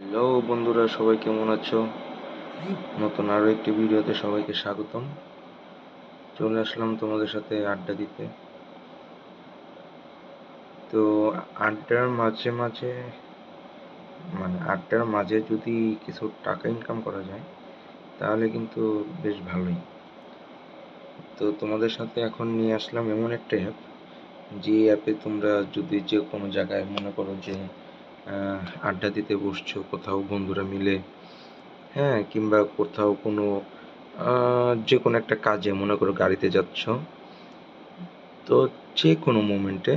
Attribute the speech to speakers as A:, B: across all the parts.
A: Hello বন্ধুরা, সবাই কেমন আছো? নতুন আরও একটি ভিডিওতে সবাইকে স্বাগতম। চলে আসলাম তোমাদের সাথে আড্ডা দিতে। তো আড্ডার মাঝে মাঝে মানে আড্ডার মাঝে যদি কিছু টাকা ইনকাম করা যায়, তাহলে কিন্তু বেশ ভালোই। তো তোমাদের সাথে এখন নিয়ে আসলাম এমন একটা অ্যাপ যে অ্যাপে তোমরা যদি যে কোনো জায়গায় মনে করো যে আড্ডা দিতে বসছো, কোথাও বন্ধুরা মিলে হ্যাঁ কিংবা কোথাও কোনো যে কোনো একটা কাজে, মনে করো গাড়িতে যাচ্ছ, তো যে কোনো মোমেন্টে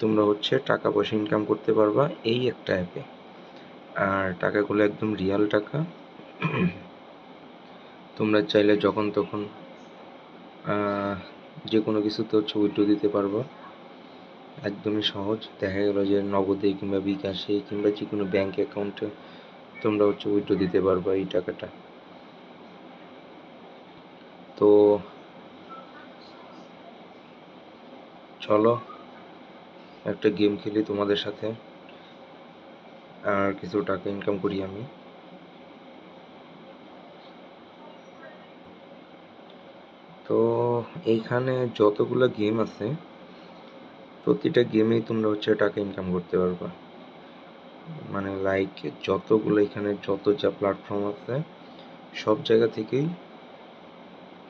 A: তোমরা হচ্ছে টাকা পয়সা ইনকাম করতে পারবা এই একটা অ্যাপে আর টাকাগুলো একদম রিয়াল টাকা। তোমরা চাইলে যখন তখন যে কোনো কিছুতে হচ্ছে উইথড্র দিতে পারবা। একদমই সহজ। দেখা গেল যে নগদে কিংবা বিকাশে কিংবা যে কোনো ব্যাংক অ্যাকাউন্টে তোমরা হচ্ছে উইথড্র দিতে পারবা এই টাকাটা। তো চলো, একটা গেম খেলি তোমাদের সাথে। আর কিছু টাকা ইনকাম করি আমি। তো এইখানে যতগুলো গেম আছে প্রতিটা গেমেই তোমরা হচ্ছে টাকা ইনকাম করতে পারবা। মানে লাইক যতগুলো এখানে যত যা প্ল্যাটফর্ম আছে, সব জায়গা থেকেই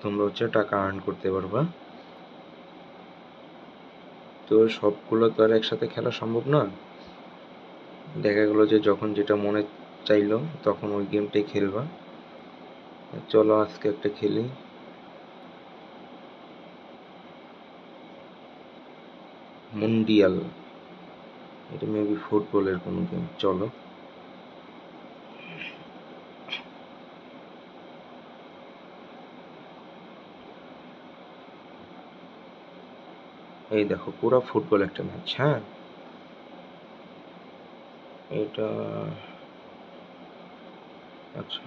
A: তোমরা হচ্ছে টাকা আর্ন করতে পারবা। তো সবগুলো তো আর একসাথে খেলা সম্ভব না। দেখা গেলো যে যখন যেটা মনে চাইলো, তখন ওই গেমটাই খেলবা। চলো আজকে একটা খেলি। মুন্ডিয়াল এটা মেবি ফুটবলের কোনো গেম চলো। এই দেখো, পুরো ফুটবল একটা ম্যাচ হ্যাঁ? এটা আচ্ছা।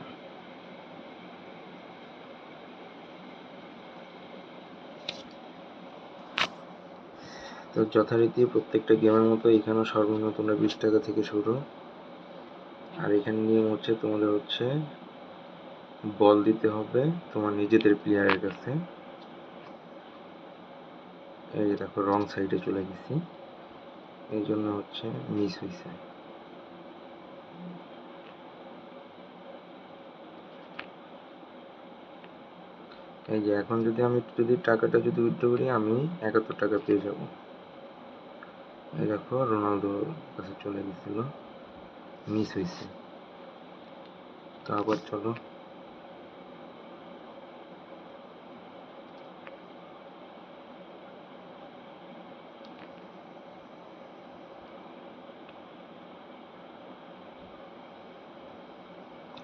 A: তো যথারীতি প্রত্যেকটা গেমের মতো এখানেও সর্বনিম্ন তোমরা বিশ টাকা থেকে শুরু। আর এখানে নিয়ম হচ্ছে তোমাদের হচ্ছে বল দিতে হবে তোমার নিজেদের প্লেয়ারের কাছে। এই যে দেখো রং সাইডে চলে গেছি। এই জন্য হচ্ছে মিস হয়েছে এই যে এখন যদি আমি যদি টাকাটা যদি উইথড্র করি, আমি একাত্তর টাকা পেয়ে যাব। এই দেখো রোনালদোর কাছে চলে গেছিল। মিস হয়েছে। তো আবার চলো।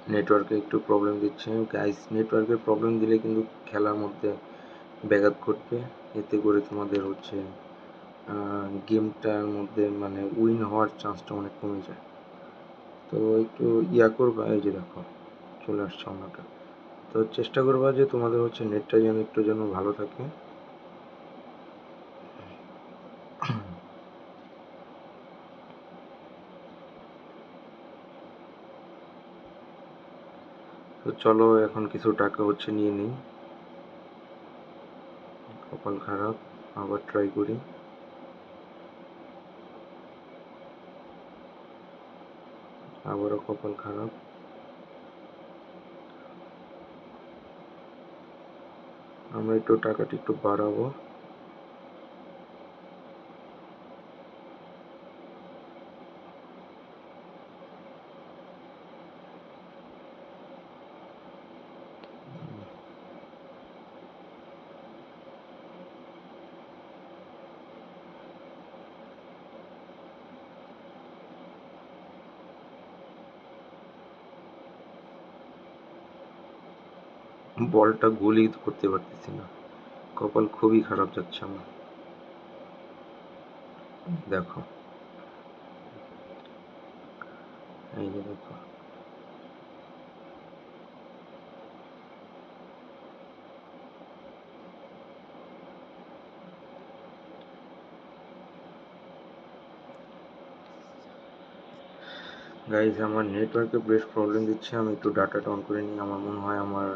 A: নেটওয়ার্কে একটু প্রবলেম দিচ্ছে। গাইস নেটওয়ার্কের প্রবলেম দিলে কিন্তু খেলার মধ্যে ব্যাঘাত ঘটবে। এতে করে তোমাদের হচ্ছে গেমটার মধ্যে মানে উইন হওয়ার চান্সটা অনেক কমে যায়। তো একটু ইয়া করবা, এই যে দেখো, চলে আসছে অন্যটা। তো চেষ্টা করবা যে তোমাদের হচ্ছে নেটটা যেন একটু যেন ভালো থাকে। তো চলো, এখন কিছু টাকা হচ্ছে নিয়ে নিই। কপাল খারাপ, আবার ট্রাই করি। আবারও কপাল খারাপ। আমরা একটু টাকাটা একটু বাড়াবো। বলটা গুলি করতে পারতেছি না। কপাল খুবই খারাপ যাচ্ছে আমার। দেখো। এই যে দেখো। গাইজ আমার নেটওয়ার্কে বেশ প্রবলেম দিচ্ছে। আমি একটু ডাটাটা অন করে নিই। আমার মনে হয় আমার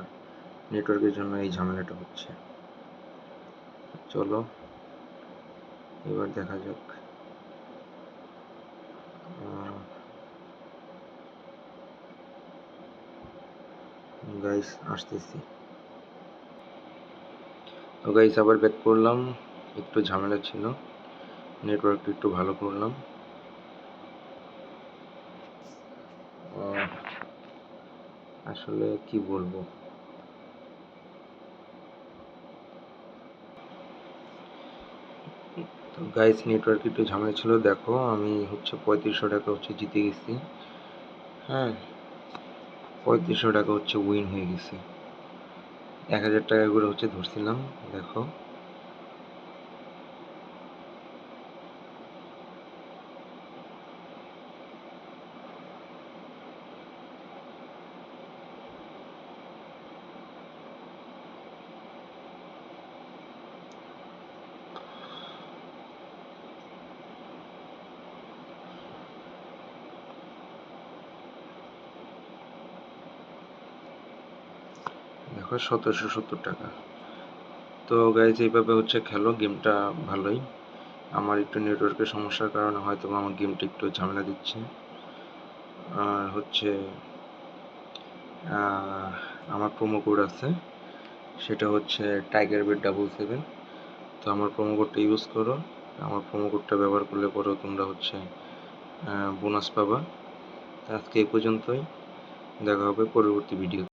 A: নেটওয়ার্কের জন্য এই ঝামেলাটা হচ্ছে। চলো, এবার দেখা যাক। গাইস আসতেছি। তো গাইস আবার ব্যাক করলাম। একটু ঝামেলা ছিল। নেটওয়ার্কটা একটু ভালো করলাম। আসলে কি বলব? গাইস নেটওয়ার্ক একটু ঝামেলা ছিল, দেখো, আমি হচ্ছে পঁয়ত্রিশশো টাকা হচ্ছে জিতে গেছি। হ্যাঁ পঁয়ত্রিশশো টাকা হচ্ছে উইন হয়ে গেছে। এক হাজার টাকা করে হচ্ছে ধরছিলাম, দেখো। দেখো সতেরোশো সত্তর টাকা। তো গাইজ এইভাবে হচ্ছে খেলো, গেমটা ভালোই। আমার একটু নেটওয়ার্কের সমস্যার কারণে হয়তো আমার গেমটা একটু ঝামেলা দিচ্ছে। আর হচ্ছে আমার প্রোমো কোড আছে। সেটা হচ্ছে টাইগার বেড ডাবল সেভেন তো আমার প্রোমো কোডটা ইউজ করো। আমার প্রোমো কোডটা ব্যবহার করলে পরেও তোমরা হচ্ছে বোনাস পাবা। আজকে এই পর্যন্তই। দেখা হবে পরবর্তী ভিডিও